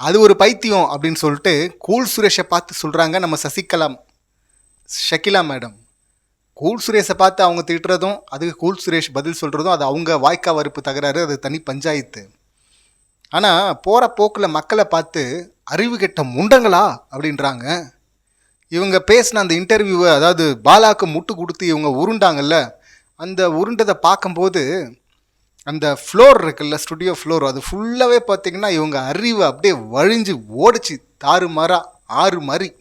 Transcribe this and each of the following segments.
அது ஒரு பைத்தியம் அப்படின்னு சொல்லிட்டு கூல் சுரேஷை பார்த்து சொல்கிறாங்க நம்ம சசிகலா ஷக்கிலா மேடம். கூல் சுரேஷை பார்த்து அவங்க திட்டுறதும் அதுக்கு கூல் சுரேஷ் பதில் சொல்கிறதும் அது அவங்க வாய்க்கா வறுப்பு தகராறு அது தனி பஞ்சாயத்து. ஆனால் போகிற போக்கில் மக்களை பார்த்து அறிவு கெட்ட முண்டங்களா? அப்படின்றாங்க. இவங்க பேசின அந்த இன்டர்வியூவை அதாவது பாலாக்கு முட்டு கொடுத்து இவங்க உருண்டாங்கல்ல அந்த உருண்டதை பார்க்கும்போது அந்த ஃப்ளோர் இருக்குல்ல ஸ்டுடியோ ஃப்ளோர் அது ஃபுல்லாகவே பார்த்தீங்கன்னா இவங்க அறிவு அப்படியே வழிஞ்சு ஓடிச்சு தாறுமாறா ஆறு மாதிரி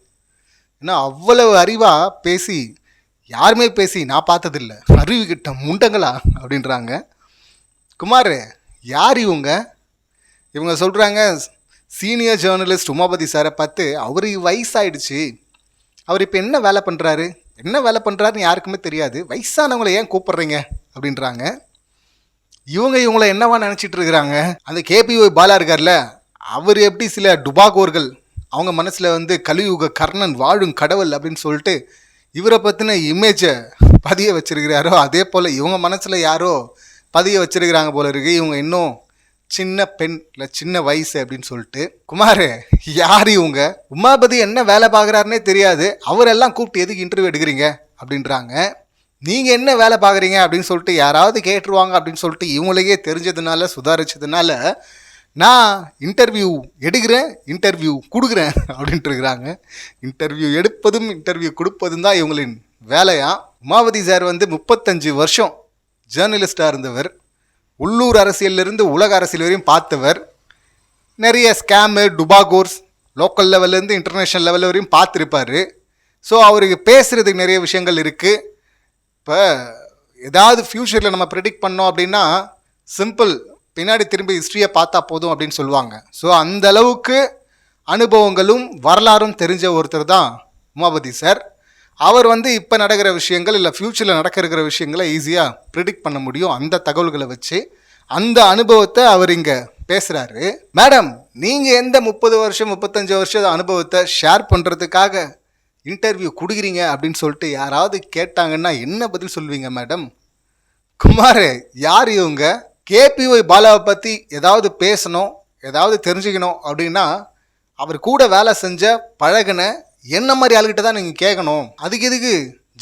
ஏன்னா அவ்வளவு அறிவாக பேசி யாருமே பேசி நான் பார்த்ததில்ல. அறிவு கிட்ட முண்டங்களா அப்படின்றாங்க. குமார் யார் இவங்க? இவங்க சொல்கிறாங்க சீனியர் ஜேர்னலிஸ்ட் உமாபதி சாரை பார்த்து அவருக்கு வயசாயிடுச்சு. அவர் இப்போ என்ன வேலை பண்ணுறாரு என்ன வேலை பண்ணுறாருன்னு யாருக்குமே தெரியாது. வயசானவங்களை ஏன் கூப்பிட்றீங்க? அப்படின்றாங்க. இவங்க இவங்கள என்னவா நினச்சிட்டு இருக்கிறாங்க அந்த கேபிஒய் பாலா இருக்கார்ல அவர் எப்படி சில டுபாகோர்கள் அவங்க மனசில் வந்து கலியுக கர்ணன் வாழும் கடவுள் அப்படின்னு சொல்லிட்டு இவரை பற்றின இமேஜை பதிய வச்சிருக்கிறாரோ அதே போல் இவங்க மனசில் யாரோ பதிய வச்சிருக்கிறாங்க போல இருக்கு. இவங்க இன்னும் சின்ன பெண் இல்லை சின்ன வயசு அப்படின்னு சொல்லிட்டு. குமார் யார் இவங்க? உமாபதி என்ன வேலை பார்க்குறாருனே தெரியாது. அவரெல்லாம் கூப்பிட்டு எதுக்கு இன்டர்வியூ எடுக்கிறீங்க? அப்படின்றாங்க. நீங்கள் என்ன வேலை பார்க்குறீங்க அப்படின்னு சொல்லிட்டு யாராவது கேட்டுருவாங்க அப்படின்னு சொல்லிட்டு இவங்களுக்கே தெரிஞ்சதுனால சுதாரிச்சதுனால நான் இன்டர்வியூ எடுக்கிறேன் இன்டர்வியூ கொடுக்குறேன் அப்படின்ட்டு இருக்கிறாங்க. இன்டர்வியூ எடுப்பதும் இன்டர்வியூ கொடுப்பதும் தான் இவங்களின் வேலையா? உமாவதி சார் வந்து முப்பத்தஞ்சு வருஷம் ஜேர்னலிஸ்டாக இருந்தவர். உள்ளூர் அரசியலிருந்து உலக அரசியல் வரையும் பார்த்தவர். நிறைய ஸ்கேமு டுபாகோர்ஸ் லோக்கல் லெவல்லேருந்து இன்டர்நேஷ்னல் லெவல் வரையும் பார்த்துருப்பாரு. ஸோ அவருக்கு பேசுகிறதுக்கு நிறைய விஷயங்கள் இருக்குது இப்போ ஏதாவது ஃப்யூச்சரில் நம்ம ப்ரெடிக்ட் பண்ணோம் அப்படின்னா சிம்பிள் பின்னாடி திரும்பி ஹிஸ்ட்ரியை பார்த்தா போதும் அப்படின்னு சொல்லுவாங்க. ஸோ அந்த அளவுக்கு அனுபவங்களும் வரலாறும் தெரிஞ்ச ஒருத்தர் தான் உமாபதி சார் அவர் வந்து இப்போ நடக்கிற விஷயங்கள் இல்லை ஃப்யூச்சரில் நடக்க இருக்கிற விஷயங்களை ஈஸியாக ப்ரிடிக்ட் பண்ண முடியும். அந்த தகவல்களை வச்சு அந்த அனுபவத்தை அவர் இங்கே பேசுகிறாரு மேடம் நீங்கள் எந்த முப்பது வருஷம் முப்பத்தஞ்சு வருஷம் அனுபவத்தை ஷேர் பண்ணுறதுக்காக இன்டர்வியூ கொடுக்குறீங்க அப்படின்னு சொல்லிட்டு யாராவது கேட்டாங்கன்னா என்ன பதில் சொல்வீங்க மேடம் குமார் யார் இவங்க? கேபிஒய் பாலாவை பற்றி ஏதாவது பேசணும் ஏதாவது தெரிஞ்சுக்கணும் அப்படின்னா அவர் கூட வேலை செஞ்ச பழகுன என்ன மாதிரி ஆளுகிட்ட தான் நீங்கள் கேட்கணும். அதுக்கு எதுக்கு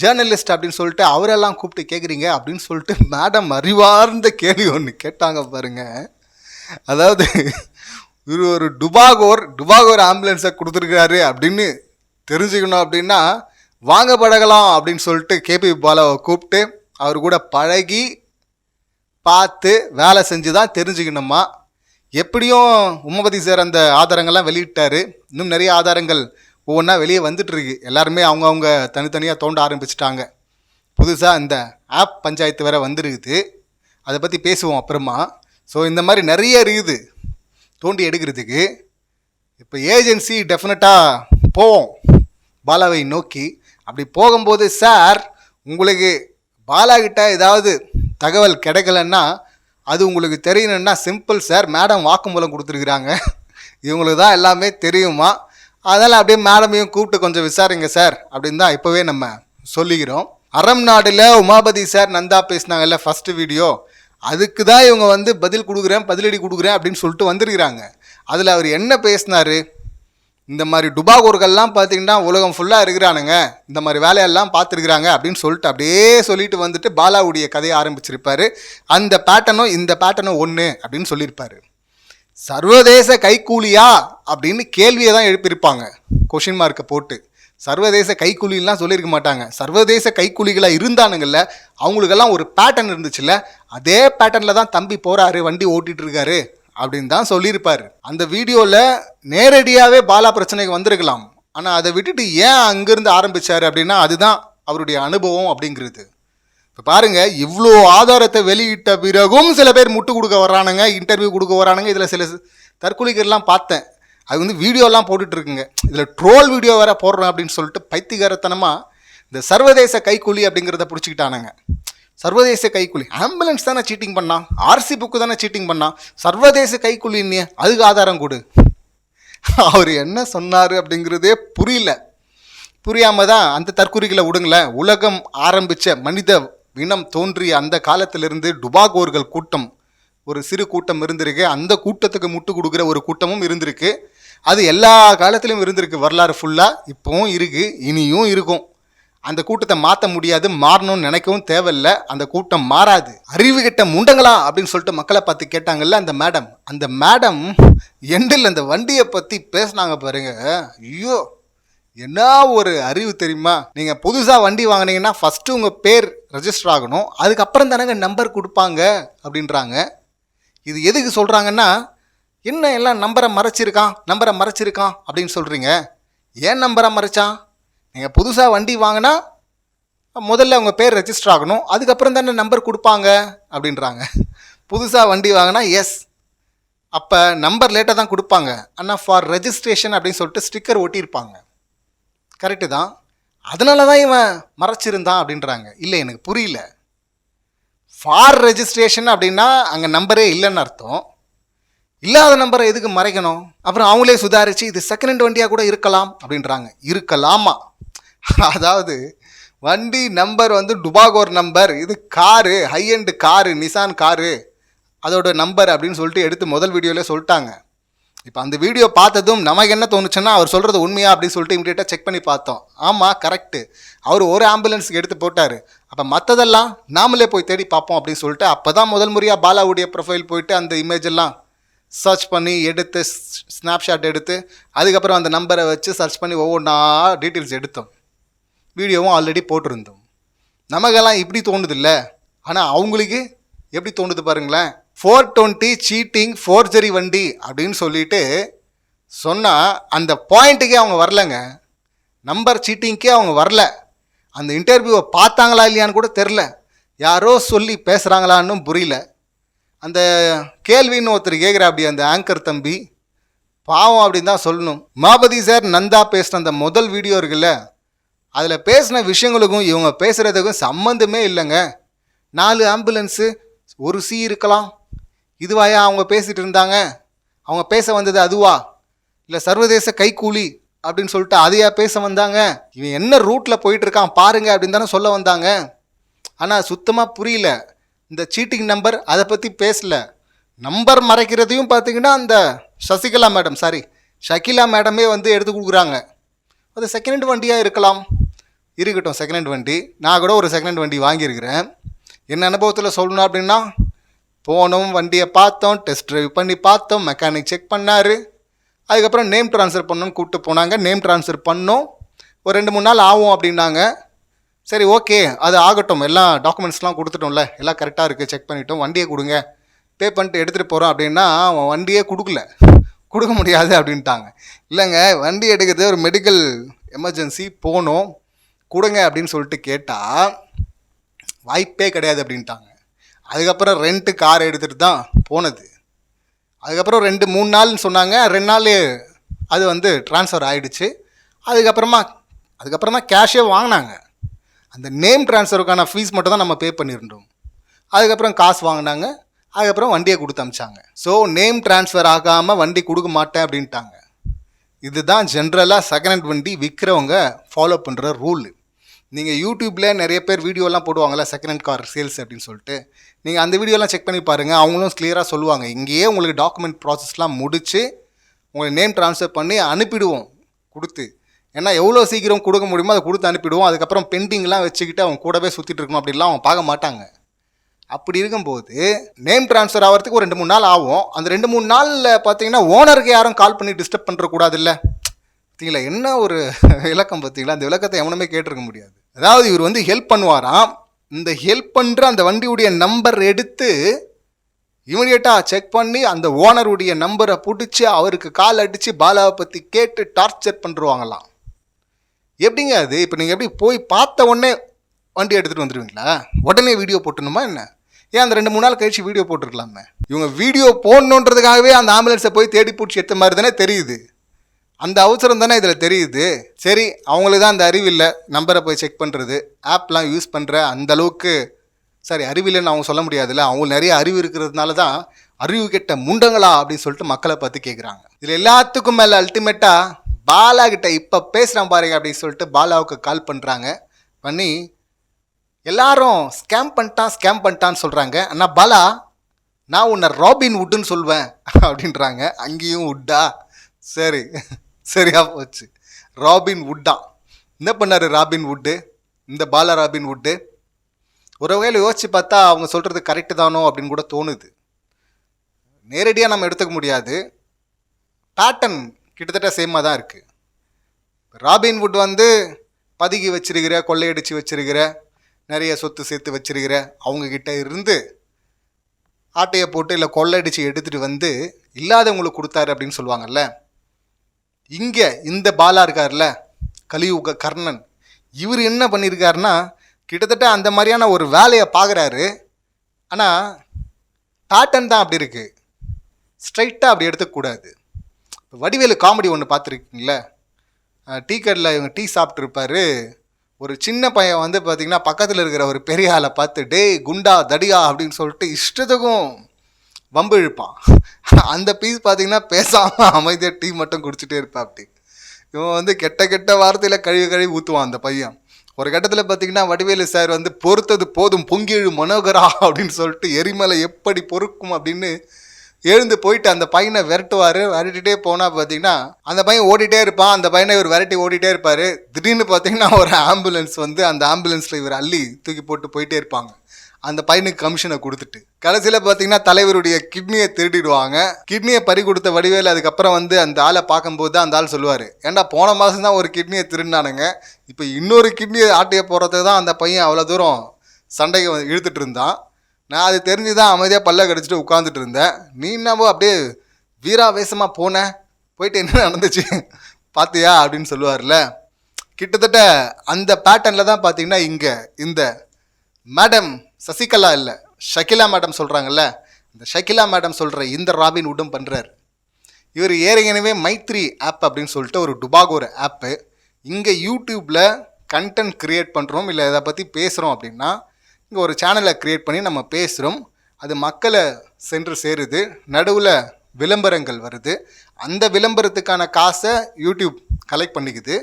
ஜேர்னலிஸ்ட் அப்படின்னு சொல்லிட்டு அவரெல்லாம் கூப்பிட்டு கேட்குறீங்க அப்படின்னு சொல்லிட்டு மேடம் அறிவார்ந்த கேள்வி ஒன்று கேட்டாங்க பாருங்க. அதாவது இவர் ஒரு டுபாகோர் டுபாகோர் ஆம்புலன்ஸை கொடுத்துருக்காரு அப்படின்னு தெரிஞ்சுக்கணும் அப்படின்னா வாங்க பழகலாம் அப்படின்னு சொல்லிட்டு கேபி பாலாவை கூப்பிட்டு அவர் கூட பழகி பார்த்து வேலை செஞ்சு தான் தெரிஞ்சுக்கணுமா எப்படியும் உமாபதி சார் அந்த ஆதாரங்கள்லாம் வெளியிட்டார். இன்னும் நிறைய ஆதாரங்கள் ஒவ்வொன்றா வெளியே வந்துட்டுருக்கு. எல்லாருமே அவங்கவுங்க தனித்தனியாக தோண்ட ஆரம்பிச்சிட்டாங்க. புதுசாக இந்த ஆப் பஞ்சாயத்து வேற வந்துருக்குது. அதை பற்றி பேசுவோம் அப்புறமா. ஸோ இந்த மாதிரி நிறைய இருக்குது. தோண்டி எடுக்கிறதுக்கு. இப்போ ஏஜென்சி டெஃபினட்டாக போவோம். பாலாவை நோக்கி அப்படி போகும்போது சார் உங்களுக்கு பாலா கிட்ட ஏதாவது தகவல் கிடைக்கலன்னா அது உங்களுக்கு தெரியணும்னா சிம்பிள் சார் மேடம் வாக்குமூலம் கொடுத்துருக்குறாங்க. இவங்களுக்கு தான் எல்லாமே தெரியுமா? அதனால் அப்படியே மேடமையும் கூப்பிட்டு கொஞ்சம் விசாரிங்க சார் அப்படின்னு தான் இப்போவே நம்ம சொல்லிக்கிறோம். அறம் நாடில் உமாபதி சார் நந்தா பேசினாங்கல்ல ஃபஸ்ட்டு வீடியோ அதுக்கு தான் இவங்க வந்து பதில் கொடுக்குறேன் பதிலடி கொடுக்குறேன் அப்படின்னு சொல்லிட்டு வந்திருக்கிறாங்க. அதில் அவர் என்ன பேசினார்? இந்த மாதிரி டுபாகூர்கள்லாம் பார்த்தீங்கன்னா உலகம் ஃபுல்லாக இருக்கிறானுங்க. இந்த மாதிரி வேலையெல்லாம் பார்த்துருக்குறாங்க அப்படின்னு சொல்லிட்டு அப்படியே சொல்லிட்டு வந்துட்டு பாலாவுடைய கதையை ஆரம்பிச்சிருப்பாரு. அந்த பேட்டர்னும் இந்த பேட்டர்னும் ஒன்று அப்படின்னு சொல்லியிருப்பாரு. சர்வதேச கைக்கூலியா அப்படின்னு கேள்வியை தான் எழுப்பியிருப்பாங்க. கொஷின் மார்க்கை போட்டு. சர்வதேச கைக்கூலிலாம் சொல்லியிருக்க மாட்டாங்க. சர்வதேச கைக்கூலிகளாக இருந்தானுங்கள்ல அவங்களுக்கெல்லாம் ஒரு பேட்டர்ன் இருந்துச்சுல்ல அதே பேட்டர்னில் தான் தம்பி போகிறாரு வண்டி ஓட்டிகிட்டு இருக்காரு. அப்படின்னு தான் சொல்லியிருப்பார். அந்த வீடியோவில் நேரடியாகவே பாலா பிரச்சனைக்கு வந்திருக்கலாம். ஆனால் அதை விட்டுட்டு ஏன் அங்கேருந்து ஆரம்பித்தார் அப்படின்னா அதுதான் அவருடைய அனுபவம் அப்படிங்கிறது. இப்போ பாருங்க இவ்வளோ ஆதாரத்தை வெளியிட்ட பிறகும் சில பேர் முட்டு கொடுக்க வர்றானுங்க இன்டர்வியூ கொடுக்க வரானுங்க இதில் சில தற்கொலைகள்லாம் பார்த்தேன். அது வந்து வீடியோலாம் போட்டுட்ருக்குங்க. இதில் ட்ரோல் வீடியோ வேற போடுறோம் அப்படின்னு சொல்லிட்டு பைத்தியகாரத்தனமாக இந்த சர்வதேச கைக்கூலி அப்படிங்கிறத பிடிச்சிக்கிட்டானுங்க. சர்வதேச கைக்கூலி. ஆம்புலன்ஸ் தானே சீட்டிங் பண்ணான் ஆர்சி புக்கு தானே சீட்டிங் பண்ணான் சர்வதேச கைக்கூலின்னு அதுக்கு ஆதாரம் கொடு. அவர் என்ன சொன்னார் அப்படிங்கிறதே புரியல. புரியாமல் தான் அந்த தற்குறிகளை விடுங்களேன். உலகம் ஆரம்பிச்ச மனித இனம் தோன்றிய அந்த காலத்திலிருந்து டுபாகோர்கள் கூட்டம் ஒரு சிறு கூட்டம் இருந்திருக்கு. அந்த கூட்டத்துக்கு முட்டு கொடுக்குற ஒரு கூட்டமும் இருந்திருக்கு. அது எல்லா காலத்திலும் இருந்திருக்கு. வரலாறு ஃபுல்லாக இப்போவும் இருக்குது இனியும் இருக்கும். அந்த கூட்டத்தை மாற்ற முடியாது மாறணும்னு நினைக்கவும் தேவையில்ல. அந்த கூட்டம் மாறாது. அறிவு கிட்ட முண்டங்களா அப்படின்னு சொல்லிட்டு மக்களை பார்த்து கேட்டாங்கல்ல அந்த மேடம் அந்த மேடம் எண்டில் அந்த வண்டியை பற்றி பேசினாங்க பாருங்க. ஐயோ என்ன ஒரு அறிவு தெரியுமா? நீங்கள் புதுசாக வண்டி வாங்குனீங்கன்னா ஃபஸ்ட்டு உங்கள் பேர் ரெஜிஸ்டர் ஆகணும். அதுக்கப்புறம் தானேங்க நம்பர் கொடுப்பாங்க அப்படின்றாங்க. இது எதுக்கு சொல்கிறாங்கன்னா என்ன எல்லாம் நம்பரை மறைச்சிருக்கான் நம்பரை மறைச்சிருக்கான் அப்படின்னு சொல்கிறீங்க ஏன் நம்பரை மறைச்சான்? நீங்கள் புதுசாக வண்டி வாங்கினா முதல்ல உங்கள் பேர் ரெஜிஸ்டர் ஆகணும். அதுக்கப்புறம் தானே நம்பர் கொடுப்பாங்க அப்படின்றாங்க. புதுசாக வண்டி வாங்கினா எஸ் அப்போ நம்பர் லேட்டாக தான் கொடுப்பாங்க. ஆனால் ஃபார் ரெஜிஸ்ட்ரேஷன் அப்படின்னு சொல்லிட்டு ஸ்டிக்கர் ஒட்டியிருப்பாங்க. கரெக்டு தான். அதனால தான் இவன் மறைச்சிருந்தான் அப்படின்றாங்க. இல்லை எனக்கு புரியல. ஃபார் ரெஜிஸ்ட்ரேஷன் அப்படின்னா அங்கே நம்பரே இல்லைன்னு அர்த்தம். இல்லாத நம்பரை எதுக்கு மறைக்கணும்? அப்புறம் அவங்களே சுதாரித்து இது செகண்ட் ஹேண்ட் வண்டியாக கூட இருக்கலாம் அப்படின்றாங்க. இருக்கலாமா? அதாவது வண்டி நம்பர் வந்து டுபாகோர் நம்பர் இது car high and car Nissan car. அதோட நம்பர் அப்படின்னு சொல்லிட்டு எடுத்து முதல் வீடியோவில் சொல்லிட்டாங்க. இப்போ அந்த வீடியோ பார்த்ததும் நமக்கு என்ன தோணுச்சுன்னா அவர் சொல்கிறது உண்மையா அப்படின்னு சொல்லிட்டு இமீடியட்டாக செக் பண்ணி பார்த்தோம். ஆமாம் கரெக்டு அவர் ஒரு ஆம்புலன்ஸுக்கு எடுத்து போட்டார். அப்போ மற்றதெல்லாம் நாமளே போய் தேடி பார்ப்போம் அப்படின்னு சொல்லிட்டு அப்போ தான் முதல் முறையாக பாலாவுடைய ப்ரொஃபைல் போயிட்டு அந்த இமேஜ் எல்லாம் சர்ச் பண்ணி எடுத்து ஸ்னாப்ஷாட் எடுத்து அதுக்கப்புறம் அந்த நம்பரை வச்சு சர்ச் பண்ணி ஒவ்வொன்றா டீட்டெயில்ஸ் எடுத்தோம். வீடியோவும் ஆல்ரெடி போட்டிருந்தோம். நமக்கெல்லாம் இப்படி தோணுது இல்லை ஆனால் அவங்களுக்கு எப்படி தோணுது பாருங்களேன். ஃபோர் டுவெண்ட்டி சீட்டிங் ஃபோர்ஜரி வண்டி அப்படின்னு சொல்லிட்டு சொன்னால் அந்த பாயிண்ட்டுக்கே அவங்க வரலங்க. நம்பர் சீட்டிங்க்கே அவங்க வரல. அந்த இன்டர்வியூவை பார்த்தாங்களா இல்லையான்னு கூட தெரில யாரோ சொல்லி பேசுகிறாங்களான்னு புரியல. அந்த கேள்வின்னு ஒருத்தர் கேட்குற அப்படி அந்த ஆங்கர் தம்பி. பாவம் அப்படின்னு தான் சொல்லணும். மாபதி சார் நந்தா பேசின அந்த முதல் வீடியோ இருக்குல்ல அதில் பேசின விஷயங்களுக்கும் இவங்க பேசுகிறதுக்கும் சம்மந்தமே இல்லைங்க. நாலு ஆம்புலன்ஸு ஒரு சி இருக்கலாம். இதுவாயா அவங்க பேசிகிட்டு இருந்தாங்க? அவங்க பேச வந்தது அதுவா? இல்லை சர்வதேச கைக்கூலி அப்படின்னு சொல்லிட்டு அதையா பேச வந்தாங்க? இவன் என்ன ரூட்டில் போயிட்டு இருக்கான் பாருங்க அப்படின்னு தானே சொல்ல வந்தாங்க. ஆனால் சுத்தமாக புரியல. இந்த சீட்டிங் நம்பர் அதை பற்றி பேசல. நம்பர் மறைக்கிறதையும் பார்த்தீங்கன்னா அந்த சசிகலா மேடம் சாரி ஷகிலா மேடமே வந்து எடுத்து கொடுக்குறாங்க. அது செகண்ட் ஹேண்ட் வண்டியாக இருக்கலாம். இருக்கட்டும் செகண்ட் ஹேண்ட் வண்டி. நான் கூட ஒரு செகண்ட் ஹேண்ட் வண்டி வாங்கியிருக்கிறேன். என் அனுபவத்தில் சொல்லணும் அப்படின்னா போனோம் வண்டியை பார்த்தோம் டெஸ்ட் ட்ரைவ் பண்ணி பார்த்தோம் மெக்கானிக் செக் பண்ணார். அதுக்கப்புறம் நேம் ட்ரான்ஸ்ஃபர் பண்ணணும்னு கூப்பிட்டு போனாங்க. நேம் ட்ரான்ஸ்ஃபர் பண்ணோம். ஒரு ரெண்டு மூணு நாள் ஆகும் அப்படின்னாங்க. சரி ஓகே அது ஆகட்டும். எல்லாம் டாக்குமெண்ட்ஸ்லாம் கொடுத்துட்டோம்ல. எல்லாம் கரெக்டாக இருக்குது செக் பண்ணிட்டோம். வண்டியை கொடுங்க. பே பண்ணிட்டு எடுத்துகிட்டு போகிறோம் அப்படின்னா அவன் வண்டியே கொடுக்கல. கொடுக்க முடியாது அப்படின்ட்டாங்க. இல்லைங்க வண்டி எடுக்கிறது ஒரு மெடிக்கல் எமர்ஜென்சி போகணும் கொடுங்க அப்படின்னு சொல்லிட்டு கேட்டால் வாய்ப்பே கிடையாது அப்படின்ட்டாங்க. அதுக்கப்புறம் ரெண்ட்டு கார் எடுத்துகிட்டு தான் போனது. அதுக்கப்புறம் ரெண்டு மூணு நாள்னு சொன்னாங்க. ரெண்டு நாள் அது வந்து ட்ரான்ஸ்ஃபர் ஆகிடுச்சு அதுக்கப்புறமா அதுக்கப்புறமா கேஷே வாங்கினாங்க. அந்த நேம் ட்ரான்ஸ்ஃபருக்கான ஃபீஸ் மட்டும் தான் நம்ம பே பண்ணியிருந்தோம். அதுக்கப்புறம் காசு வாங்கினாங்க. அதுக்கப்புறம் வண்டியை கொடுத்து அமிச்சாங்க. ஸோ நேம் ட்ரான்ஸ்ஃபர் ஆகாமல் வண்டி கொடுக்க மாட்டேன் அப்படின்ட்டாங்க. இதுதான் ஜென்ரலாக செகண்ட் ஹேண்ட் வண்டி விற்கிறவங்க ஃபாலோ பண்ணுற ரூல் நீங்கள் யூடியூப்பில் நிறைய பேர் வீடியோலாம் போடுவாங்கள்ல செகண்ட் ஹேண்ட் கார் சேல்ஸ் அப்படின்னு சொல்லிட்டு. நீங்கள் அந்த வீடியோலாம் செக் பண்ணி பாருங்கள் அவங்களும் கிளியராக சொல்லுவாங்க. இங்கேயே உங்களுக்கு டாக்குமெண்ட் ப்ராசஸ்லாம் முடித்து உங்களுக்கு நேம் ட்ரான்ஸ்ஃபர் பண்ணி அனுப்பிடுவோம். கொடுத்து. ஏன்னா எவ்வளோ சீக்கிரம் கொடுக்க முடியுமோ அதை கொடுத்து அனுப்பிடுவோம். அதுக்கப்புறம் பெண்டிங்லாம் வச்சுக்கிட்டு அவங்க கூடவே சுற்றிட்டு இருக்கணும் அப்படிலாம் அவங்க பார்க்க மாட்டாங்க. அப்படி இருக்கும்போது நேம் ட்ரான்ஸ்ஃபர் ஆகிறதுக்கு ஒரு ரெண்டு மூணு நாள் ஆகும். அந்த ரெண்டு மூணு நாளில் பார்த்தீங்கன்னா ஓனருக்கு யாரும் கால் பண்ணி டிஸ்டர்ப் பண்ணுறக்கூடாதுல்ல பார்த்தீங்களா என்ன ஒரு விளக்கம் பார்த்தீங்களா? அந்த விளக்கத்தை எவனுமே கேட்டிருக்க முடியாது. அதாவது இவர் வந்து ஹெல்ப் பண்ணுவாராம். இந்த ஹெல்ப் பண்ணுற அந்த வண்டியுடைய நம்பர் எடுத்து இமிடியேட்டாக செக் பண்ணி அந்த ஓனருடைய நம்பரை பிடிச்சி அவருக்கு கால் அடித்து பாலாவை பற்றி கேட்டு டார்ச்சர் பண்ணுருவாங்களாம். எப்படிங்க அது? இப்போ நீங்கள் எப்படி போய் பார்த்த உடனே வண்டி எடுத்துகிட்டு வந்துடுவீங்களா உடனே வீடியோ போட்டணுமா என்ன? ஏன் அந்த ரெண்டு மூணு நாள் கழிச்சு வீடியோ போட்டிருக்கலாமே? இவங்க வீடியோ போடணுன்றதுக்காகவே அந்த ஆம்புலன்ஸை போய் தேடி பிடிச்சி எடுத்த மாதிரி தானே தெரியுது. அந்த அவசரம் தானே இதில் தெரியுது. சரி அவங்களுக்கு தான் அந்த அறிவு இல்லை. நம்பரை போய் செக் பண்ணுறது. ஆப்லாம் யூஸ் பண்ணுற அந்த அளவுக்கு சரி அறிவில்லைன்னு அவங்க சொல்ல முடியாதுல்ல. அவங்க நிறைய அறிவு இருக்கிறதுனால தான் அறிவு கெட்ட முண்டங்களா அப்படின்னு சொல்லிட்டு மக்களை பார்த்து கேட்குறாங்க இதில் எல்லாத்துக்கும் மேலே அல்டிமேட்டாக பாலா கிட்ட இப்போ பேசுகிறேன் பாருங்க அப்படின்னு சொல்லிட்டு பாலாவுக்கு கால் பண்ணுறாங்க பண்ணி எல்லாரும் ஸ்கேம் பண்ணிட்டான் ஸ்கேம் பண்ணிட்டான்னு சொல்கிறாங்க ஆனால் பாலா நான் உன்னை ராபின் உட்டுன்னு சொல்வேன் அப்படின்றாங்க. அங்கேயும் வுட்டா சரி. சரியா போச்சு. ராபின் வுட்டா. என்ன பண்ணாரு ராபின் வுட்டு? இந்த பாலா ராபின் வுட்டு. ஒரு வகையில் யோசிச்சு பார்த்தா அவங்க சொல்கிறது கரெக்டு தானோ அப்படின்னு கூட தோணுது. நேரடியாக நம்ம எடுத்துக்க முடியாது. பேட்டர்ன் கிட்டத்தட்ட சேமாக தான் இருக்குது ராபின் வுட் வந்து பதுக்கி வச்சிருக்கிற கொள்ளையடிச்சு வச்சிருக்கிற நிறைய சொத்து சேர்த்து வச்சிருக்கிற அவங்கக்கிட்ட இருந்து ஆட்டையை போட்டு இல்லை கொள்ளையடிச்சு எடுத்துகிட்டு வந்து இல்லாதவங்களுக்கு கொடுத்தாரு அப்படின்னு சொல்லுவாங்கல்ல. இங்கே இந்த பாலா இருக்கார்ல கலியுக கர்ணன். இவர் என்ன பண்ணியிருக்காருன்னா கிட்டத்தட்ட அந்த மாதிரியான ஒரு வேலையை பார்க்குறாரு ஆனால் பேட்டர்ன் தான் அப்படி இருக்குது ஸ்ட்ரைட்டாக அப்படி எடுத்துக்கூடாது வடிவேலு காமெடி ஒன்று பார்த்துருக்கீங்களே? டீ கடையில் இவங்க டீ சாப்பிட்ருப்பாரு ஒரு சின்ன பையன் வந்து பார்த்திங்கன்னா பக்கத்தில் இருக்கிற ஒரு பெரிய ஆளை பார்த்து டேய் குண்டா தடியா அப்படின்னு சொல்லிட்டு இஷ்டத்துக்கும் வம்பு இழுப்பான். அந்த பீஸ் பார்த்தீங்கன்னா பேசாமல் அமைதியாக டீ மட்டும் குடிச்சிட்டே இருப்பா அப்படி. இவன் வந்து கெட்ட கெட்ட வார்த்தையில் கழுவி கழுவி ஊற்றுவான் அந்த பையன். ஒரு கட்டத்தில் பார்த்தீங்கன்னா வடிவேலு சார் வந்து பொறுத்தது போதும் பொங்கிழு மனோகரா அப்படின்னு சொல்லிட்டு எரிமலை எப்படி பொறுக்கும் அப்படின்னு எழுந்து போயிட்டு அந்த பையனை விரட்டுவார். விரட்டிட்டே போனால் பார்த்தீங்கன்னா அந்த பையன் ஓடிட்டே இருப்பான். அந்த பையனை இவர் விரட்டி ஓடிட்டே இருப்பார். திடீர்னு பார்த்தீங்கன்னா ஒரு ஆம்புலன்ஸ் வந்து அந்த ஆம்புலன்ஸில் இவர் அள்ளி தூக்கி போட்டு போயிட்டே இருப்பாங்க. அந்த பையனுக்கு கமிஷனை கொடுத்துட்டு. கடைசியில் பார்த்தீங்கன்னா தலைவருடைய கிட்னியை திருடிடுவாங்க. கிட்னியை பறி கொடுத்த வடிவேலு அதுக்கப்புறம் வந்து அந்த ஆளை பார்க்கும்போது தான் அந்த ஆள் சொல்லுவார். ஏன்டா போன மாதம் தான் ஒரு கிட்னியை திருடினானுங்க. இப்போ இன்னொரு கிட்னியை ஆட்டைய போகிறதுக்கு தான் அந்த பையன் அவ்வளோ தூரம் சண்டையை இழுத்துட்டு இருந்தான். நான் அது தெரிஞ்சு தான் அமைதியாக பல்ல கடிச்சிட்டு உட்காந்துட்டு இருந்தேன். நீ என்னவோ அப்படியே வீராவேசமாக போன. போயிட்டு என்ன நடந்துச்சு? பார்த்தியா அப்படின்னு சொல்லுவார்ல கிட்டத்தட்ட அந்த பேட்டர்னில் தான் பார்த்தீங்கன்னா இங்கே இந்த மேடம் சசிகலா இல்லை ஷகிலா மேடம் சொல்கிறாங்கல்ல இந்த ஷகிலா மேடம் சொல்கிற இந்த ராபின் உட்டும் பண்ணுறாரு இவர் ஏற்கனவே மைத்ரி ஆப் அப்படின்னு சொல்லிட்டு ஒரு டுபாகோர் ஆப்பு இங்கே யூடியூப்பில் கண்டென்ட் க்ரியேட் பண்ணுறோம் இல்லை இதை பற்றி பேசுகிறோம் அப்படின்னா இங்கே ஒரு சேனலை க்ரியேட் பண்ணி நம்ம பேசுகிறோம் அது மக்களை சென்று சேருது நடுவில் விளம்பரங்கள் வருது. அந்த விளம்பரத்துக்கான காசை யூடியூப் கலெக்ட் பண்ணிக்குது.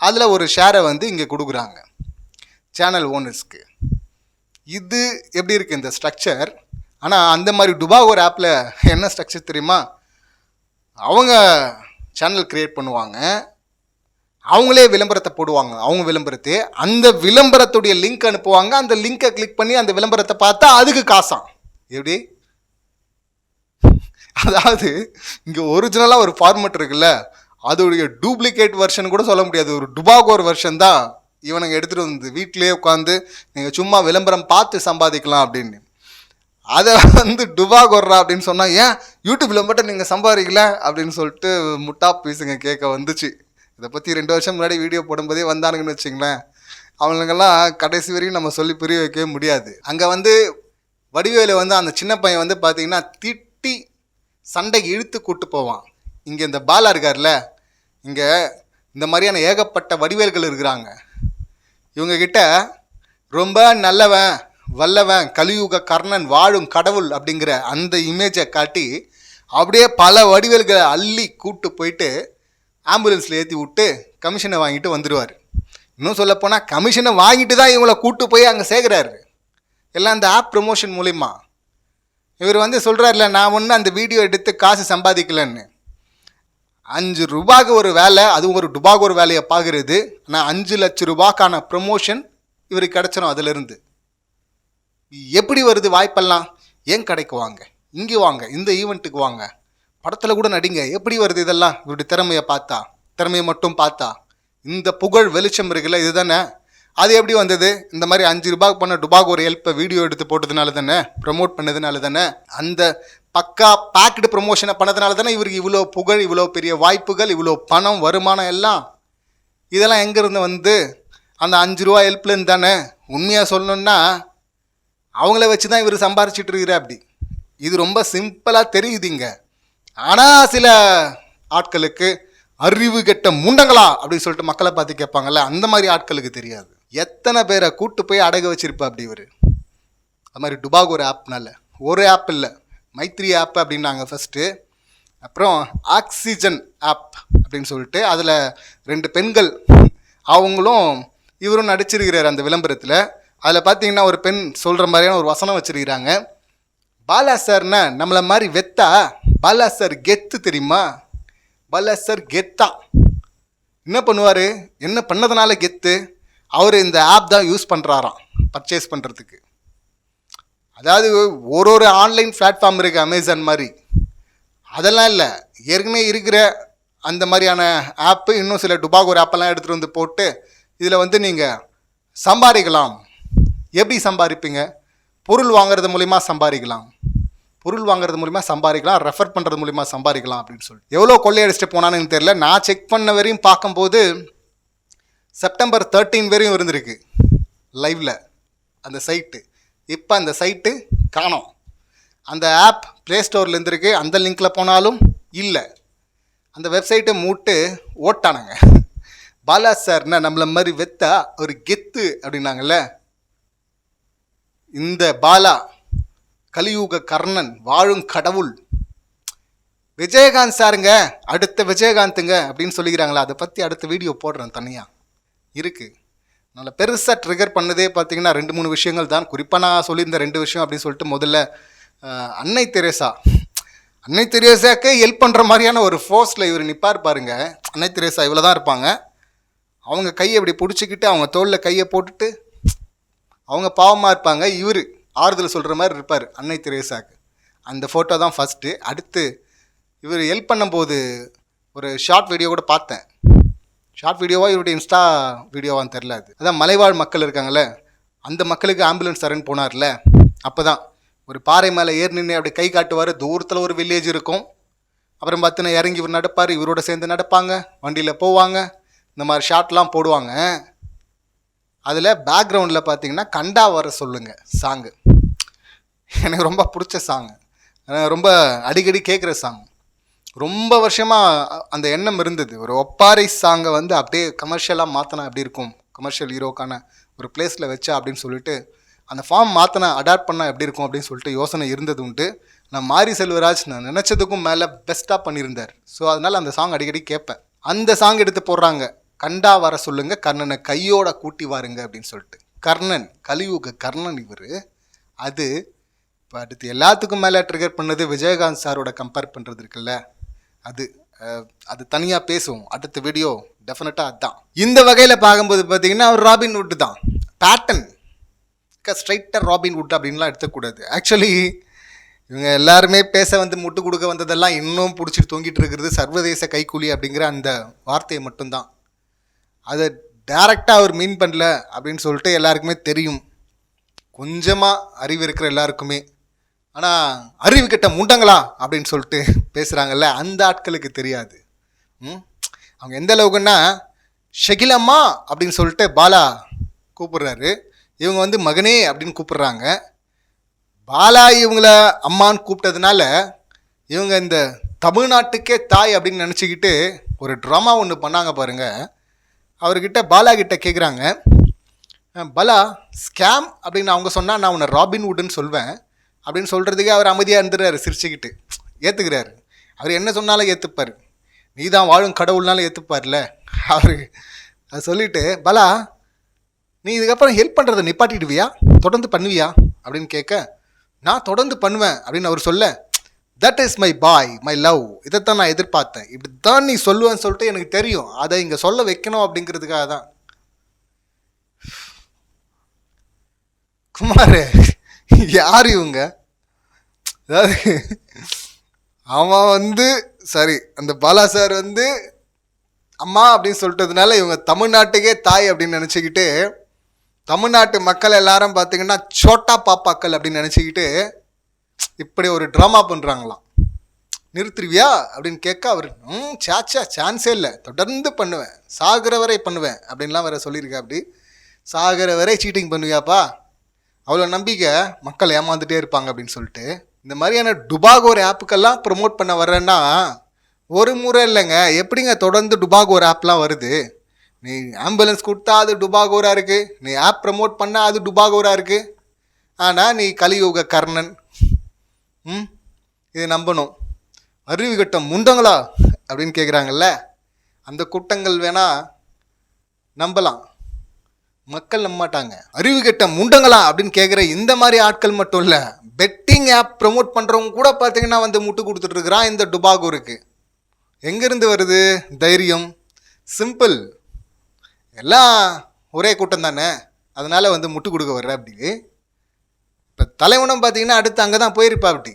அதில் ஒரு ஷேரை வந்து இங்கே கொடுக்குறாங்க சேனல் ஓனர்ஸ்க்கு இது எப்படி இருக்குது இந்த ஸ்ட்ரக்சர் ஆனால் அந்த மாதிரி டுபாகோர் ஆப்பில் என்ன ஸ்ட்ரக்சர் தெரியுமா? அவங்க சேனல் க்ரியேட் பண்ணுவாங்க. அவங்களே விளம்பரத்தை போடுவாங்க. அவங்க விளம்பரத்தை. அந்த விளம்பரத்துடைய லிங்க் அனுப்புவாங்க. அந்த லிங்கை கிளிக் பண்ணி அந்த விளம்பரத்தை பார்த்தா அதுக்கு காசாம் எப்படி? அதாவது இங்கே ஒரிஜினலாக ஒரு ஃபார்மெட் இருக்குல்ல. அதோடைய டூப்ளிகேட் வெர்ஷன் கூட சொல்ல முடியாது. ஒரு டுபாகோர் வெர்ஷன் தான். இவனுங்க எடுத்துகிட்டு வந்து வீட்டிலேயே உட்காந்து நீங்கள் சும்மா விளம்பரம் பார்த்து சம்பாதிக்கலாம் அப்படின்னு. அதை வந்து டுபா கொர்றா அப்படின்னு சொன்னால் ஏன் யூடியூப்பில் மட்டும் நீங்கள் சம்பாதிக்கல? அப்படின்னு சொல்லிட்டு முட்டா பீஸுங்க கேட்க வந்துச்சு. இதை பற்றி ரெண்டு வருஷம் முன்னாடி வீடியோ போடும்போதே வந்தானுங்கன்னு வச்சிங்களேன் அவனுங்கெல்லாம் கடைசி வரையும் நம்ம சொல்லி புரிய வைக்கவே முடியாது. அங்கே வந்து வடிவேலு வந்து அந்த சின்ன பையன் வந்து பார்த்தீங்கன்னா திட்டி சண்டை இழுத்து கூட்டு போவான். இங்கே இந்த பாலா இருக்கார்ல இங்கே இந்த மாதிரியான ஏகப்பட்ட வடிவேல்கள் இருக்கிறாங்க. இவங்கக்கிட்ட ரொம்ப நல்லவன் வல்லவன் கலியுக கர்ணன் வாழும் கடவுள் அப்படிங்கிற அந்த இமேஜை காட்டி அப்படியே பல வடிவேல்களை அள்ளி கூட்டு போயிட்டு ஆம்புலன்ஸில் ஏற்றி விட்டு கமிஷனை வாங்கிட்டு வந்துடுவார் இன்னும் சொல்லப்போனால் கமிஷனை வாங்கிட்டு தான் இவங்கள கூட்டு போய் அங்கே சேர்க்குறாரு. எல்லாம் அந்த ஆப் ப்ரொமோஷன் மூலிமா இவர் வந்து சொல்கிறார்ல நான் ஒன்று அந்த வீடியோ எடுத்து காசு சம்பாதிக்கலன்னு. அஞ்சு ரூபாய்க்கு ஒரு வேலை அதுவும் ஒரு டுபாக் ஒரு வேலையை பார்க்குறது. ஆனால் அஞ்சு லட்ச ரூபாய்க்கான ப்ரமோஷன் இவருக்கு கிடச்சிடும் அதிலிருந்து. எப்படி வருது வாய்ப்பெல்லாம்? ஏன் கடைக்கு வாங்க? இங்கே வாங்க இந்த ஈவெண்ட்டுக்கு வாங்க. படத்தில் கூட நடிங்க எப்படி வருது இதெல்லாம்? இவருடைய திறமையை பார்த்தா திறமையை மட்டும் பார்த்தா. இந்த புகழ் வெளிச்சம் இருக்குல்ல இதுதானே? அது எப்படி வந்தது? இந்த மாதிரி அஞ்சு ரூபாய்க்கு பண்ண டுபாக் ஒரு ஹெல்ப்பை வீடியோ எடுத்து போட்டதுனால தானே ப்ரமோட் பண்ணதுனால தானே அந்த பக்கா பேக்டு ப்ரொமோஷனை பண்ணதுனால தானே இவருக்கு இவ்வளோ புகழ் இவ்வளோ பெரிய வாய்ப்புகள் இவ்வளோ பணம் வருமானம் எல்லாம். இதெல்லாம் எங்கேருந்து வந்து அந்த அஞ்சு ரூபா ஹெல்ப்லேருந்து தானே? உண்மையாக சொல்லணுன்னா அவங்கள வச்சு தான் இவர் சம்பாரிச்சிட்டு இருக்கிற அப்படி. இது ரொம்ப சிம்பிளாக தெரியுதுங்க ஆனால் சில ஆட்களுக்கு அறிவு கெட்ட முண்டங்களா அப்படின்னு சொல்லிட்டு மக்களை பார்த்து கேட்பாங்கல்ல அந்த மாதிரி ஆட்களுக்கு தெரியாது. எத்தனை பேரை கூட்டு போய் அடகு வச்சிருப்பா அப்படி இவர்? அது மாதிரி டுபாக் ஒரு ஆப்னால ஒரு ஆப் இல்லை. மைத்ரி ஆப் அப்படின்னாங்க ஃபஸ்ட்டு அப்புறம் ஆக்சிஜன் ஆப் அப்படின்னு சொல்லிட்டு அதில் ரெண்டு பெண்கள் அவங்களும் இவரும் நடிச்சிருக்கிறார் அந்த விளம்பரத்தில். அதில் பார்த்தீங்கன்னா ஒரு பெண் சொல்கிற மாதிரியான ஒரு வசனம் வச்சிருக்கிறாங்க. பாலா சார்னா நம்மளை மாதிரி வெத்தா பாலா சார் கெத்து தெரியுமா? பாலா சார் கெத்தா. என்ன பண்ணுவார்? என்ன பண்ணதுனால கெத்து? அவர் இந்த ஆப் தான் யூஸ் பண்ணுறாராம் பர்ச்சேஸ் பண்ணுறதுக்கு அதாவது ஒரு ஒரு ஆன்லைன் பிளாட்ஃபார்ம் இருக்குது அமேசான் மாதிரி. அதெல்லாம் இல்லை. ஏற்கனவே இருக்கிற அந்த மாதிரியான ஆப்பு இன்னும் சில டுபாகோர் ஆப்பெல்லாம் எடுத்துகிட்டு வந்து போட்டு இதில் வந்து நீங்கள் சம்பாதிக்கலாம். எப்படி சம்பாதிப்பீங்க? பொருள் வாங்குறது மூலிமா சம்பாதிக்கலாம். பொருள் வாங்குறது மூலிமா சம்பாதிக்கலாம். ரெஃபர் பண்ணுறது மூலிமா சம்பாதிக்கலாம் அப்படின்னு சொல்லிட்டு. எவ்வளோ கொள்ளையடிச்சிட்டு போனான்னு தெரில தெரியல. நான் செக் பண்ண வரையும் பார்க்கும்போது செப்டம்பர் தேர்ட்டீன் வரையும் இருந்திருக்கு. லைவில் அந்த சைட்டு இப்போ அந்த சைட்டு காணோம். அந்த ஆப் ப்ளே ஸ்டோரில் இருந்துருக்கு அந்த லிங்க்கில் போனாலும் இல்லை. அந்த வெப்சைட்டை மூட்டு ஓட்டானுங்க. பாலா சார்னா நம்மள மாதிரி வெத்தா ஒரு கெத்து அப்படின்னாங்கல்ல? இந்த பாலா கலியுக கர்ணன் வாழும் கடவுள். விஜயகாந்த் சாருங்க அடுத்த விஜயகாந்துங்க அப்படின்னு சொல்லிக்கிறாங்களா? அதை பற்றி அடுத்த வீடியோ போடுறேன் தனியாக இருக்குது நல்ல பெருசாக ட்ரிகர் பண்ணதே பார்த்தீங்கன்னா ரெண்டு மூணு விஷயங்கள் தான். குறிப்பாக நான் சொல்லியிருந்த ரெண்டு விஷயம் அப்படின்னு சொல்லிட்டு முதல்ல அன்னை தெரேசா. அன்னை தெரேசாக்கே ஹெல்ப் பண்ணுற மாதிரியான ஒரு ஃபோர்ஸில் இவர் நிற்பார் பாருங்க. அன்னை தெரேசா இவ்வளோ தான் இருப்பாங்க. அவங்க கையை இப்படி பிடிச்சிக்கிட்டு அவங்க தோளில் கையை போட்டுட்டு அவங்க பாவமாக இருப்பாங்க. இவர் ஆறுதல் சொல்கிற மாதிரி இருப்பார் அன்னை தெரேசாக்கு. அந்த ஃபோட்டோ தான் ஃபஸ்ட்டு அடுத்து இவர் ஹெல்ப் பண்ணும்போது ஒரு ஷார்ட் வீடியோ கூட பார்த்தேன். ஷார்ட் வீடியோவா இவருடைய இன்ஸ்டா வீடியோவான்னு தெரில அது. அதான் மலைவாழ் மக்கள் இருக்காங்கல்ல அந்த மக்களுக்கு ஆம்புலன்ஸ் தரேன்னு போனார்ல அப்போ தான் ஒரு பாறை மேலே ஏறி நின்று அப்படி கை காட்டுவார். தூரத்தில் ஒரு வில்லேஜ் இருக்கும். அப்புறம் பார்த்தினா இறங்கி இவர் நடப்பார் இவரோட சேர்ந்து நடப்பாங்க. வண்டியில் போவாங்க. இந்த மாதிரி ஷார்ட்லாம் போடுவாங்க. அதில் பேக்ரவுண்டில் பார்த்தீங்கன்னா கண்டா வர சொல்லுங்கள் சாங்கு எனக்கு ரொம்ப பிடிச்ச சாங் ரொம்ப அடிக்கடி கேட்குற சாங் ரொம்ப வருஷமாக அந்த எண்ணம் இருந்தது. ஒரு ஒப்பாரி சாங்கை வந்து அப்படியே கமர்ஷியலாக மாற்றினா எப்படி இருக்கும்? கமர்ஷியல் ஹீரோக்கான ஒரு பிளேஸில் வச்சா அப்படின்னு சொல்லிட்டு அந்த ஃபார்ம் மாற்றினா அடாப்ட் பண்ணால் எப்படி இருக்கும் அப்படின்னு சொல்லிட்டு யோசனை இருந்தது உண்டு. நான் மாரி செல்வராஜ் நான் நினச்சதுக்கும் மேலே பெஸ்ட்டாக பண்ணியிருந்தார். ஸோ அதனால் அந்த சாங் அடிக்கடி கேட்பேன். அந்த சாங் எடுத்து போடுறாங்க. கண்டா வர சொல்லுங்க கர்ணனை கையோட கூட்டி வாருங்க அப்படின்னு சொல்லிட்டு. கர்ணன் கலியுக கர்ணன் இவர். அது இப்போ அடுத்து எல்லாத்துக்கும் மேலே ட்ரிகர் பண்ணது விஜயகாந்த் சாரோட கம்பேர் பண்ணுறது இருக்குல்ல? அது அது தனியாக பேசுவோம். அடுத்த வீடியோ டெஃபினட்டாக அதுதான் இந்த வகையில் பார்க்கும்போது பார்த்தீங்கன்னா அவர் ராபின் வுட் தான். பேட்டன் ஸ்ட்ரைட்டாக ராபின் வுட் அப்படின்லாம் எடுத்துக்கூடாது ஆக்சுவலி இவங்க எல்லாருமே பேச வந்து முட்டு கொடுக்க வந்ததெல்லாம் இன்னும் பிடிச்சிட்டு தொங்கிட்டு இருக்கிறது சர்வதேச கைக்கூலி அப்படிங்கிற அந்த வார்த்தையை மட்டும்தான். அதை டைரெக்டாக அவர் மீன் பண்ணல அப்படின்னு சொல்லிட்டு எல்லாருக்குமே தெரியும். கொஞ்சமாக அறிவு இருக்கிற எல்லாருக்குமே. ஆனால் அறிவு கிட்ட முண்டங்களா? அப்படின்னு சொல்லிட்டு பேசுகிறாங்கல்ல அந்த ஆட்களுக்கு தெரியாது. ம்? அவங்க எந்த அளவுக்குன்னா ஷகிலம்மா அப்படின்னு சொல்லிட்டு பாலா கூப்பிடுறாரு. இவங்க வந்து மகனே அப்படின்னு கூப்பிடுறாங்க. பாலா இவங்கள அம்மான்னு கூப்பிட்டதுனால இவங்க இந்த தமிழ்நாட்டுக்கே தாய் அப்படின்னு நினச்சிக்கிட்டு ஒரு ட்ராமா ஒன்று பண்ணாங்க பாருங்கள் அவர்கிட்ட பாலா கிட்ட கேட்குறாங்க பாலா ஸ்கேம் அப்படின்னு அவங்க சொன்னால் நான் உன்னை ராபின் வுட்னு சொல்வேன். அப்படின்னு சொல்கிறதுக்கே அவர் அமைதியாக இருந்துடுறாரு சிரிச்சுக்கிட்டு. ஏற்றுக்கிறாரு அவர் என்ன சொன்னாலும் ஏற்றுப்பார் நீ தான் வாழும் கடவுள்னாலும் ஏற்றுப்பார்ல அவர் அதை சொல்லிட்டு பலா நீ இதுக்கப்புறம் ஹெல்ப் பண்ணுறதை நிப்பாட்டிடுவியா? தொடர்ந்து பண்ணுவியா? அப்படின்னு கேட்க நான் தொடர்ந்து பண்ணுவேன் அப்படின்னு அவர் சொல்ல that is my boy my love இதைத்தான் நான் எதிர்பார்த்தேன். இப்படி தான் நீ சொல்லுவேன்னு சொல்லிட்டு எனக்கு தெரியும். அதை இங்கே சொல்ல வைக்கணும் அப்படிங்கிறதுக்காக தான் குமார் யார் இவங்க? அதாவது அவன் வந்து சரி அந்த பாலா சார் வந்து அம்மா அப்படின்னு சொல்லிட்டதுனால இவங்க தமிழ்நாட்டுக்கே தாய் அப்படின்னு நினச்சிக்கிட்டு தமிழ்நாட்டு மக்கள் எல்லாரும் பார்த்தீங்கன்னா சோட்டா பாப்பாக்கள் அப்படின்னு நினச்சிக்கிட்டு இப்படி ஒரு ட்ராமா பண்ணுறாங்களாம் நிறுத்துருவியா? அப்படின்னு கேட்க அவர் ம் சாச்சா சான்ஸே இல்லை. தொடர்ந்து பண்ணுவேன். சாகிற வரை பண்ணுவேன். அப்படின்லாம் வேற சொல்லியிருக்கா அப்படி சாகிற வரை சீட்டிங் பண்ணுவியாப்பா? அவ்வளோ நம்பிக்கை மக்கள் ஏமாந்துட்டே இருப்பாங்க அப்படின்னு சொல்லிட்டு. இந்த மாதிரியான டுபாகோர் ஆப்புக்கெல்லாம் ப்ரொமோட் பண்ண வர்றேன்னா ஒரு முறை இல்லைங்க. எப்படிங்க தொடர்ந்து டுபாகோர் ஆப்லாம் வருது? நீ ஆம்புலன்ஸ் கொடுத்தா அது டுபாகோராக இருக்குது நீ ஆப் ப்ரமோட் பண்ணால் அது டுபாகோராக இருக்குது ஆனால் நீ கலியுக கர்ணன். ம்? இதை நம்பணும். அறிவு கட்டம் முண்டங்களா? அப்படின்னு கேட்குறாங்கல்ல அந்த கூட்டங்கள் வேணால் நம்பலாம். மக்கள் நம்ப மாட்டாங்க அறிவு கெட்ட முண்டங்களா அப்படின்னு கேட்குற இந்த மாதிரி ஆட்கள் மட்டும் இல்லை பெட்டிங் ஆப் ப்ரமோட் பண்ணுறவங்க கூட பார்த்தீங்கன்னா வந்து முட்டு கொடுத்துட்ருக்குறான் இந்த டுபாகூருக்கு. எங்கேருந்து வருது? தைரியம். சிம்பிள் எல்லாம் ஒரே கூட்டம் தானே? அதனால் வந்து முட்டு கொடுக்க வர்ற அப்படி. இப்போ தலைவனும் பார்த்தீங்கன்னா அடுத்து அங்கே தான் போயிருப்பா அப்படி.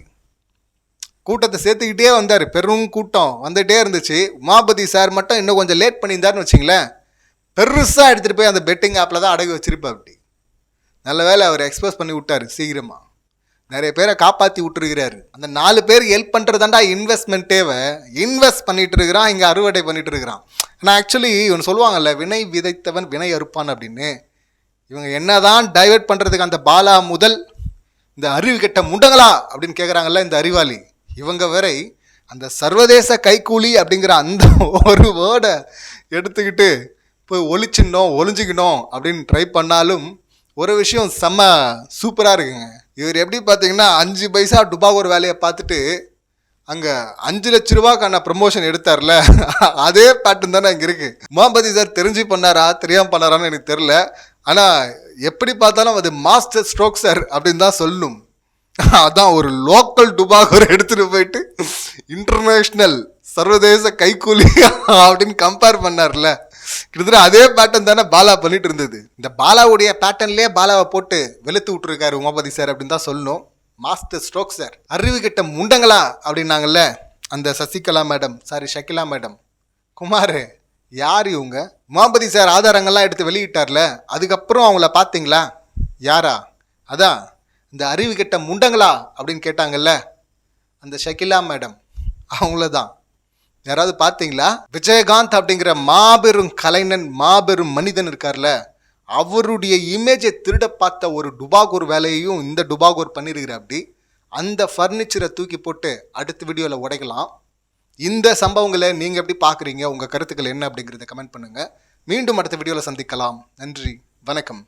கூட்டத்தை சேர்த்துக்கிட்டே வந்தார். பெரும் கூட்டம். வந்துகிட்டே இருந்துச்சு. உமாபதி சார் மட்டும் இன்னும் கொஞ்சம் லேட் பண்ணியிருந்தாருன்னு வச்சிங்களேன். பெருசாக எடுத்துகிட்டு போய் அந்த பெட்டிங் ஆப்பில் தான் அடகு வச்சிருப்பா அப்படி. நல்ல வேளை அவர் எக்ஸ்போஸ் பண்ணி விட்டாரு சீக்கிரமாக நிறைய பேரை காப்பாற்றி விட்டுருக்கிறாரு. அந்த நாலு பேர் ஹெல்ப் பண்ணுறதாண்டா இன்வெஸ்ட்மெண்ட்டேவை இன்வெஸ்ட் பண்ணிட்டு இருக்கிறான் இங்கே அறுவடை பண்ணிட்டு இருக்கிறான். ஆனால் ஆக்சுவலி இவன் சொல்லுவாங்கல்ல வினை விதைத்தவன் வினை அறுப்பான் அப்படின்னு. இவங்க என்னதான் டைவர்ட் பண்ணுறதுக்கு அந்த பாலா முதல் இந்த அறிவு கெட்ட முண்டங்களா அப்படின்னு கேட்குறாங்கல்ல இந்த அறிவாளி. இவங்க வரை அந்த சர்வதேச கைக்கூலி அப்படிங்கிற அந்த ஒரு வேர்டை எடுத்துக்கிட்டு போய் ஒழிச்சிடணும் ஒழிஞ்சிக்கணும் அப்படின்னு ட்ரை பண்ணாலும் ஒரு விஷயம் செம்ம சூப்பராக இருக்குங்க. இவர் எப்படி பார்த்தீங்கன்னா அஞ்சு பைசா டுபாகூர் வேலையை பார்த்துட்டு அங்கே அஞ்சு லட்ச ரூபாய்க்கான ப்ரமோஷன் எடுத்தார்ல. அதே பேட்டர்ன் தானே இங்கே இருக்குது மாம்பதி சார் தெரிஞ்சு பண்ணாரா தெரியாமல் பண்ணாரான்னு எனக்கு தெரில ஆனால் எப்படி பார்த்தாலும் அது மாஸ்டர் ஸ்ட்ரோக் சார் அப்படின்னு தான் சொல்லணும் அதான் ஒரு லோக்கல் டுபா ஒரு எடுத்துகிட்டு போயிட்டு இன்டர்நேஷ்னல் சர்வதேச கைக்கூலி அப்படின்னு கம்பேர் பண்ணார்ல. கிட்டத்தட்ட அதே பேட்டர்ன் தானே பாலா பண்ணிட்டு இருந்தது. இந்த பாலாவுடைய பேட்டர்ன்லேயே பாலாவை போட்டு வெளுத்து விட்டுருக்காரு உமாபதி சார் அப்படின்னு தான் சொல்லணும். மாஸ்டர் ஸ்ட்ரோக் சார் அறிவு கிட்ட முண்டங்களா அப்படின்னாங்கல்ல அந்த Sasikala madam sorry Shakila madam Kumar யார் இவங்க? உமாபதி சார் ஆதாரங்கள்லாம் எடுத்து வெளியிட்டார்ல அதுக்கப்புறம் அவங்கள பார்த்தீங்களா? யாரா? அதான் இந்த அறிவு கெட்ட முண்டங்களா அப்படின்னு கேட்டாங்கல்ல அந்த ஷக்கிலா மேடம் அவங்கள தான் யாராவது பார்த்தீங்களா? விஜயகாந்த் அப்படிங்கிற மாபெரும் கலைஞன் மாபெரும் மனிதன் இருக்கார்ல அவருடைய இமேஜை திருட பார்த்த ஒரு டுபாகூர் வேலையையும் இந்த டுபாகூர் பண்ணியிருக்கிற அப்படி. அந்த ஃபர்னிச்சரை தூக்கி போட்டு அடுத்த வீடியோவில் உடைக்கலாம். இந்த சம்பவங்களை நீங்கள் எப்படி பார்க்குறீங்க? உங்கள் கருத்துக்கள் என்ன அப்படிங்கிறத கமெண்ட் பண்ணுங்கள் மீண்டும் அடுத்த வீடியோவில் சந்திக்கலாம். நன்றி. வணக்கம்.